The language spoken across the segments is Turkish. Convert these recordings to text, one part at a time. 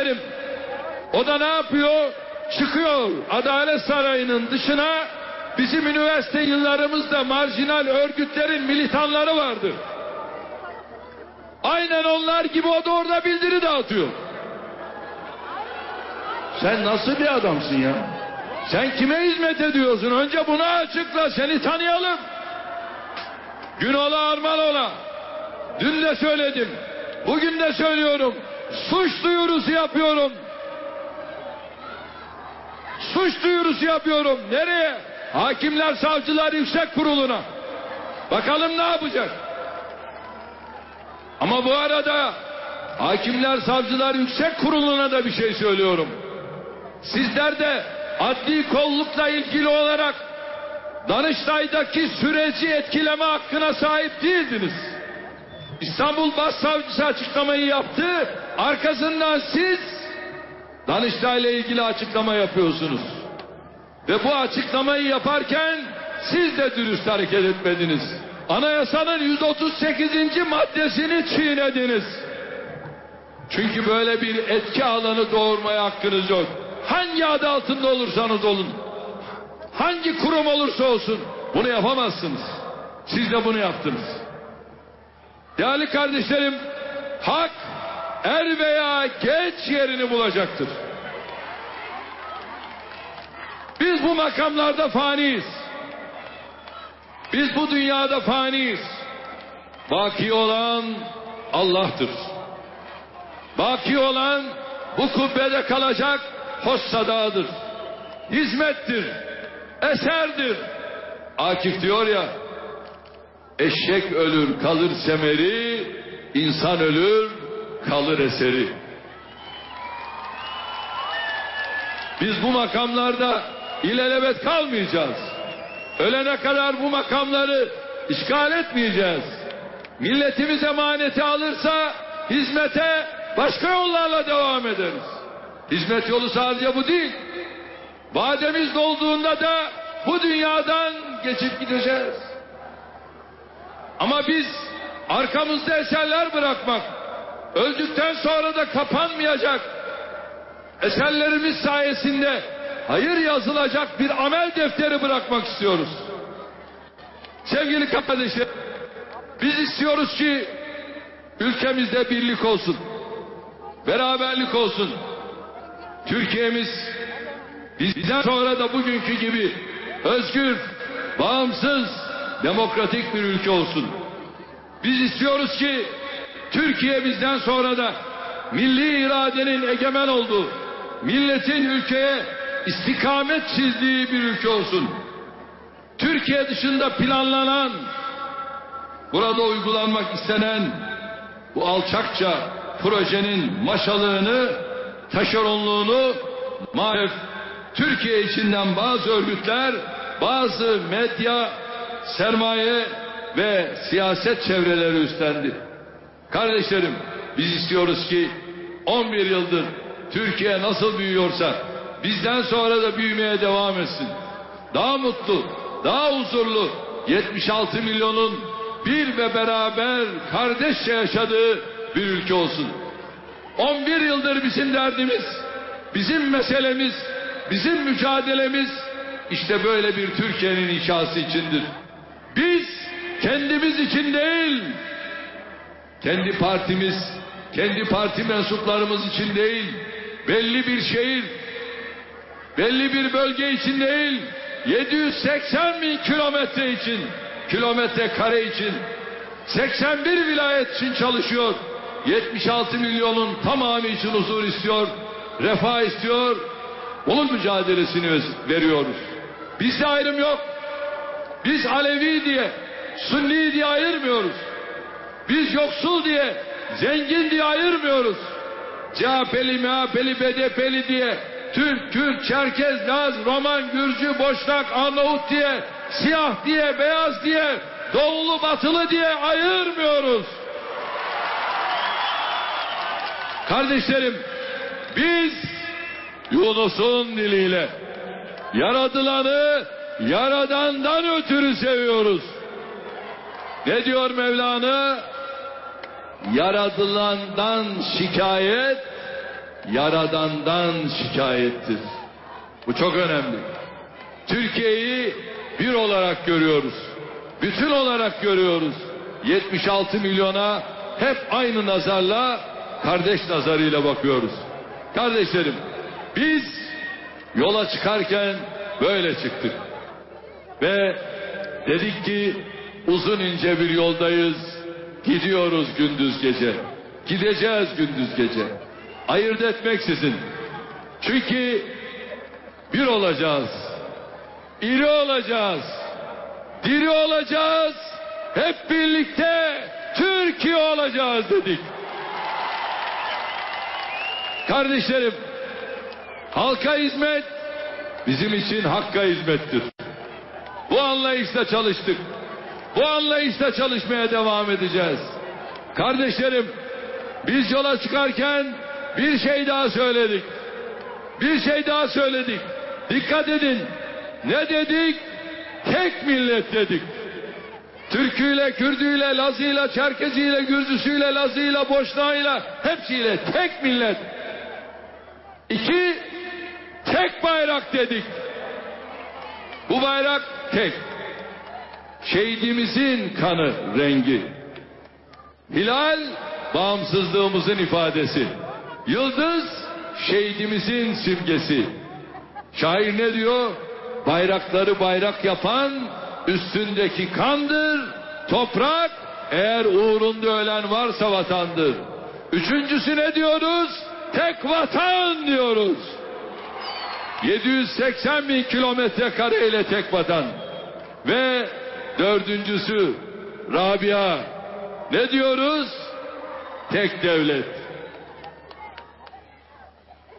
Kardeşlerim, o da ne yapıyor? Çıkıyor Adalet Sarayı'nın dışına bizim üniversite yıllarımızda marjinal örgütlerin militanları vardı. Aynen onlar gibi o da orada bildiri dağıtıyor. Sen nasıl bir adamsın ya? Sen kime hizmet ediyorsun? Önce bunu açıkla seni tanıyalım. Günola Armanola. Dün de söyledim. Bugün de söylüyorum. Suç duyurusu yapıyorum. Suç duyurusu yapıyorum. Nereye? Hakimler Savcılar Yüksek Kurulu'na. Bakalım ne yapacak? Ama bu arada Hakimler Savcılar Yüksek Kurulu'na da bir şey söylüyorum. Sizler de adli kollukla ilgili olarak Danıştay'daki süreci etkileme hakkına sahip değildiniz. İstanbul Başsavcısı açıklamayı yaptı. Arkasından siz Danıştay'la ilgili açıklama yapıyorsunuz. Ve bu açıklamayı yaparken siz de dürüst hareket etmediniz. Anayasanın 138. maddesini çiğnediniz. Çünkü böyle bir etki alanı doğurmaya hakkınız yok. Hangi adı altında olursanız olun. Hangi kurum olursa olsun bunu yapamazsınız. Siz de bunu yaptınız. Değerli kardeşlerim, hak er veya geç yerini bulacaktır. Biz bu makamlarda faniyiz. Biz bu dünyada faniyiz. Baki olan Allah'tır. Baki olan bu kubbede kalacak hoş sadadır. Hizmettir. Eserdir. Akif diyor ya eşek ölür kalır semeri, insan ölür kalır eseri. Biz bu makamlarda ilelebet kalmayacağız. Ölene kadar bu makamları işgal etmeyeceğiz. Milletimiz emaneti alırsa hizmete başka yollarla devam ederiz. Hizmet yolu sadece bu değil. Vademiz dolduğunda da bu dünyadan geçip gideceğiz. Ama biz arkamızda eserler bırakmak, öldükten sonra da kapanmayacak eserlerimiz sayesinde hayır yazılacak bir amel defteri bırakmak istiyoruz. Sevgili kardeşler, biz istiyoruz ki ülkemizde birlik olsun, beraberlik olsun. Türkiye'miz bizden sonra da bugünkü gibi özgür, bağımsız, demokratik bir ülke olsun. Biz istiyoruz ki Türkiye bizden sonra da milli iradenin egemen olduğu, milletin ülkeye istikamet çizdiği bir ülke olsun. Türkiye dışında planlanan, burada uygulanmak istenen bu alçakça projenin maşalığını, taşeronluğunu maalesef Türkiye içinden bazı örgütler, bazı medya, sermaye ve siyaset çevreleri üstlendi. Kardeşlerim biz istiyoruz ki 11 yıldır Türkiye nasıl büyüyorsa bizden sonra da büyümeye devam etsin. Daha mutlu, daha huzurlu 76 milyonun bir ve beraber kardeşçe yaşadığı bir ülke olsun. 11 yıldır bizim derdimiz, bizim meselemiz, bizim mücadelemiz işte böyle bir Türkiye'nin inşası içindir. Biz kendimiz için değil, kendi partimiz, kendi parti mensuplarımız için değil, belli bir şehir, belli bir bölge için değil, 780 bin kilometre için, kilometre kare için, 81 vilayet için çalışıyor. 76 milyonun tamamı için huzur istiyor, refah istiyor. Onun mücadelesini veriyoruz. Bizde ayrım yok. Biz Alevi diye, Sünni diye ayırmıyoruz. Biz yoksul diye, zengin diye ayırmıyoruz. CHP'li, MHP'li, BDP'li diye, Türk, Kürt, Çerkez, Laz, Roman, Gürcü, Boşnak, Arnavut diye, siyah diye, beyaz diye, doğulu, batılı diye ayırmıyoruz. Kardeşlerim, biz Yunus'un diliyle yaradılanı yaradandan ötürü seviyoruz. Ne diyor Mevlana? Yaradılandan şikayet Yaradan'dan şikayettir. Bu çok önemli. Türkiye'yi bir olarak görüyoruz. Bütün olarak görüyoruz. 76 milyona hep aynı nazarla, kardeş nazarıyla bakıyoruz. Kardeşlerim, biz yola çıkarken böyle çıktık. Ve dedik ki uzun ince bir yoldayız. Gidiyoruz gündüz gece. Gideceğiz gündüz gece. Ayırt etmeksizin. Çünkü bir olacağız. İri olacağız. Diri olacağız. Hep birlikte Türkiye olacağız dedik. Kardeşlerim, halka hizmet bizim için hakka hizmettir. Bu anlayışla çalıştık. Bu anlayışla çalışmaya devam edeceğiz. Kardeşlerim, biz yola çıkarken bir şey daha söyledik. Bir şey daha söyledik. Dikkat edin. Ne dedik? Tek millet dedik. Türküyle, Kürdüyle, Lazıyla, Çerkeziyle, Gürcüsüyle, Lazıyla, Boşnağıyla hepsiyle tek millet. İki, tek bayrak dedik. Bu bayrak tek. Şehidimizin kanı rengi. Hilal bağımsızlığımızın ifadesi. Yıldız şehidimizin simgesi. Şair ne diyor? Bayrakları bayrak yapan üstündeki kandır. Toprak eğer uğrunda ölen varsa vatandır. Üçüncüsü ne diyoruz? Tek vatan diyoruz. 780 bin kilometre kare ile tek vatan. Ve dördüncüsü Rabia. Ne diyoruz? Tek devlet.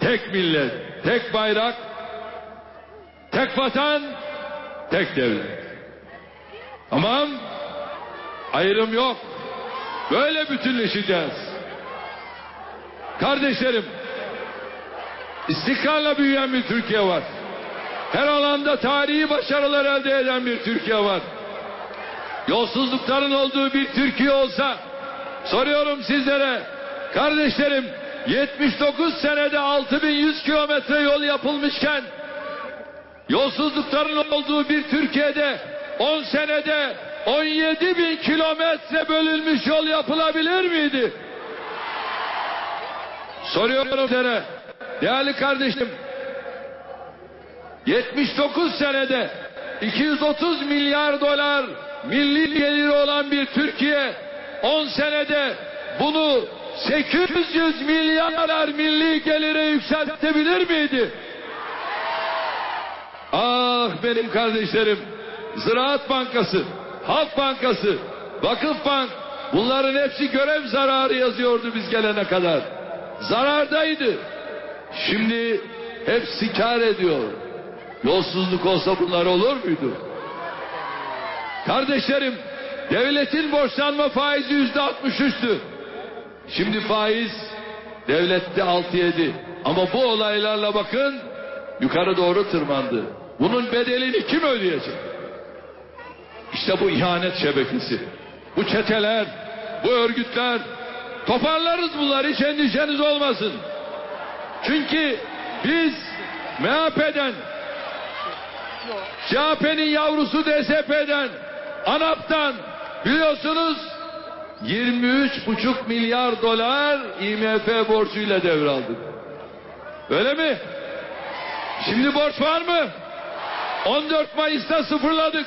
Tek millet, tek bayrak, tek vatan, tek devlet. Tamam. Ayrım yok. Böyle bütünleşeceğiz. Kardeşlerim, istikrarla büyüyen bir Türkiye var. Her alanda tarihi başarılar elde eden bir Türkiye var. Yolsuzlukların olduğu bir Türkiye olsa soruyorum sizlere kardeşlerim 79 senede 6100 kilometre yol yapılmışken yolsuzlukların olduğu bir Türkiye'de 10 senede 17 bin kilometre bölünmüş yol yapılabilir miydi? Soruyorum sana değerli kardeşim 79 senede 230 milyar dolar milli geliri olan bir Türkiye 10 senede bunu 800 milyar milli gelire yükseltebilir miydi? Ah benim kardeşlerim Ziraat Bankası, Halk Bankası, Vakıf Bank bunların hepsi görev zararı yazıyordu biz gelene kadar. Zarardaydı. Şimdi hepsi kar ediyor. Yolsuzluk olsa bunlar olur muydu? Kardeşlerim, devletin borçlanma faizi yüzde 63'tü. Şimdi faiz devlette 6-7. Ama bu olaylarla bakın yukarı doğru tırmandı. Bunun bedelini kim ödeyecek? İşte bu ihanet şebekesi. Bu çeteler, bu örgütler toparlarız bunları hiç endişeniz olmasın. Çünkü biz MHP'den CHP'nin yavrusu DSP'den ANAP'tan biliyorsunuz 23,5 milyar dolar IMF borcuyla devraldık. Öyle mi? Şimdi borç var mı? 14 Mayıs'ta sıfırladık.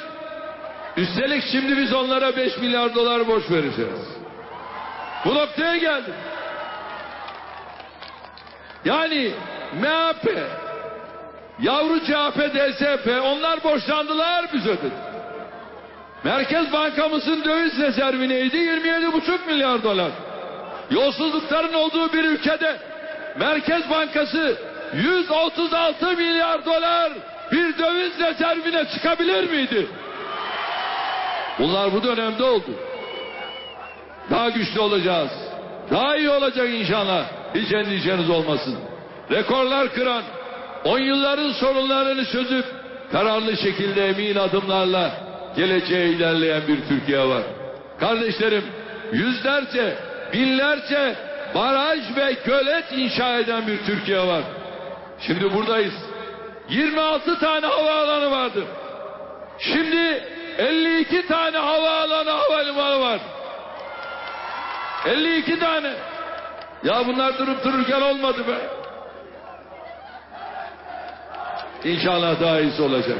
Üstelik şimdi biz onlara 5 milyar dolar borç vereceğiz. Bu noktaya geldik. Yani MHP, yavru CHP, DSP onlar borçlandılar biz ödedik. Merkez Bankamızın döviz rezervi neydi? 27,5 milyar dolar. Yolsuzlukların olduğu bir ülkede Merkez Bankası 136 milyar dolar bir döviz rezervine çıkabilir miydi? Bunlar bu dönemde oldu. Daha güçlü olacağız. Daha iyi olacak inşallah. Hiç endişeniz olmasın. Rekorlar kıran, on yılların sorunlarını çözüp kararlı şekilde emin adımlarla geleceğe ilerleyen bir Türkiye var. Kardeşlerim yüzlerce, binlerce baraj ve gölet inşa eden bir Türkiye var. Şimdi buradayız. 26 tane havaalanı vardı. Şimdi 52 tane havaalanı havalimanı var. 52 tane. Ya bunlar durup dururken olmadı be. İnşallah daha iyisi olacak.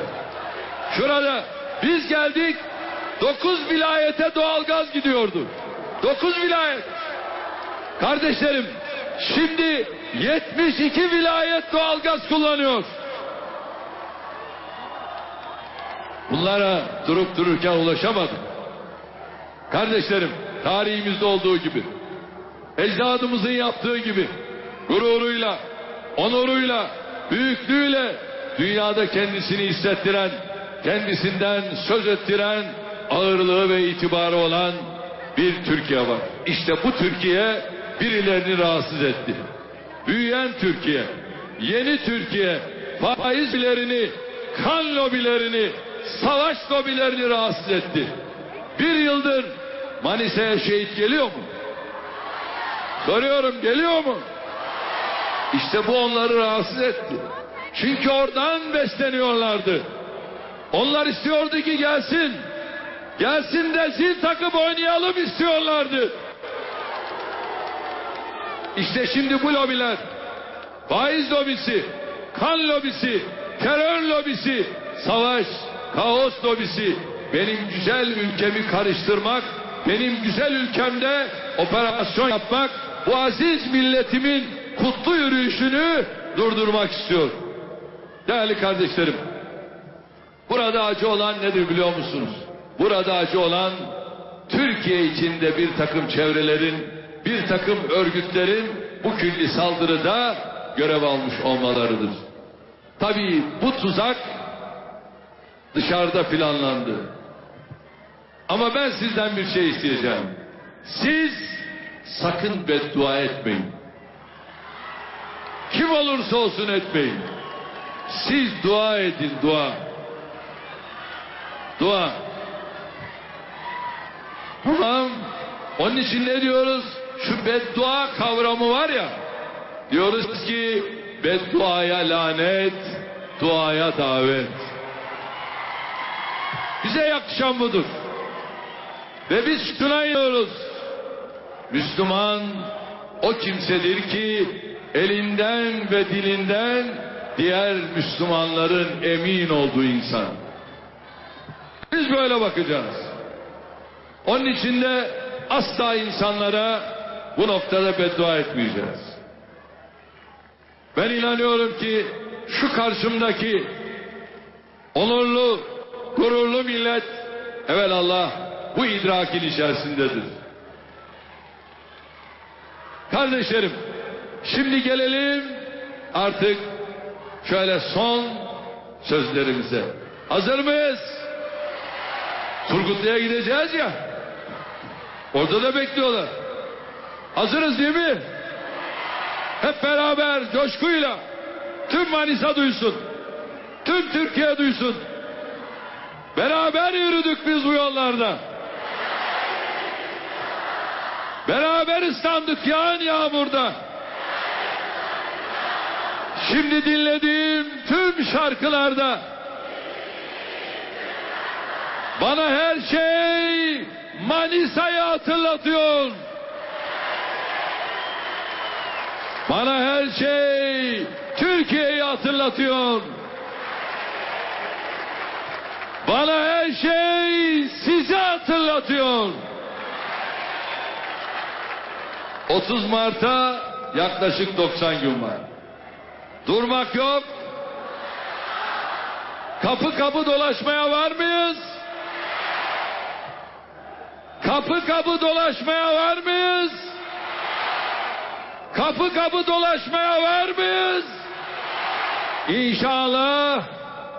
Şurada biz geldik 9 vilayete doğalgaz gidiyordu. 9 vilayet. Kardeşlerim şimdi 72 vilayet doğalgaz kullanıyor. Bunlara durup dururken ulaşamadık. Kardeşlerim tarihimizde olduğu gibi ecdadımızın yaptığı gibi gururuyla, onuruyla, büyüklüğüyle dünyada kendisini hissettiren, kendisinden söz ettiren, ağırlığı ve itibarı olan bir Türkiye var. İşte bu Türkiye birilerini rahatsız etti. Büyüyen Türkiye, yeni Türkiye, faizlerini, kan lobilerini, savaş lobilerini rahatsız etti. Bir yıldır Manisa'ya şehit geliyor mu? Soruyorum geliyor mu? İşte bu onları rahatsız etti. Çünkü oradan besleniyorlardı. Onlar istiyordu ki gelsin. Gelsin de zil takıp oynayalım istiyorlardı. İşte şimdi bu lobiler, faiz lobisi, kan lobisi, terör lobisi, savaş, kaos lobisi, benim güzel ülkemi karıştırmak, benim güzel ülkemde operasyon yapmak, bu aziz milletimin kutlu yürüyüşünü durdurmak istiyor. Değerli kardeşlerim, burada acı olan nedir biliyor musunuz? Burada acı olan Türkiye içinde bir takım çevrelerin, bir takım örgütlerin bu külli saldırıda görev almış olmalarıdır. Tabii bu tuzak dışarıda planlandı. Ama ben sizden bir şey isteyeceğim. Siz sakın beddua etmeyin. Kim olursa olsun etmeyin. Siz dua edin dua. Dua. Tamam. Onun için ne diyoruz? Şu beddua kavramı var ya. Diyoruz ki bedduaya lanet, duaya davet. Bize yakışan budur. Ve biz şuna inanıyoruz. Müslüman o kimsedir ki elinden ve dilinden diğer Müslümanların emin olduğu insan. Biz böyle bakacağız. Onun için de asla insanlara bu noktada beddua etmeyeceğiz. Ben inanıyorum ki şu karşımdaki onurlu, gururlu millet Allah bu idrakin içerisindedir. Kardeşlerim, şimdi gelelim artık şöyle son sözlerimize. Hazır mıyız? Turgutlu'ya gideceğiz ya. Orada da bekliyorlar. Hazırız değil mi? Hep beraber coşkuyla tüm Manisa duysun. Tüm Türkiye duysun. Beraber yürüdük biz bu yollarda. Beraber ıslandık yağan yağmurda. Şimdi dinlediğim tüm şarkılarda bana her şey Manisa'yı hatırlatıyor. Bana her şey Türkiye'yi hatırlatıyor. Bana her şey sizi hatırlatıyor. 30 Mart'a yaklaşık 90 gün var. Durmak yok. Kapı kapı dolaşmaya var mıyız? Kapı kapı dolaşmaya var mıyız? Kapı kapı dolaşmaya var mıyız? İnşallah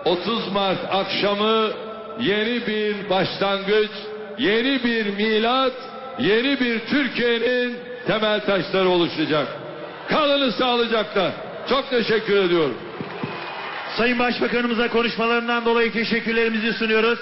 30 Mart akşamı yeni bir başlangıç, yeni bir milat, yeni bir Türkiye'nin temel taşları oluşacak. Kalını sağlıcakla. Çok teşekkür ediyorum. Sayın Başbakanımıza konuşmalarından dolayı teşekkürlerimizi sunuyoruz.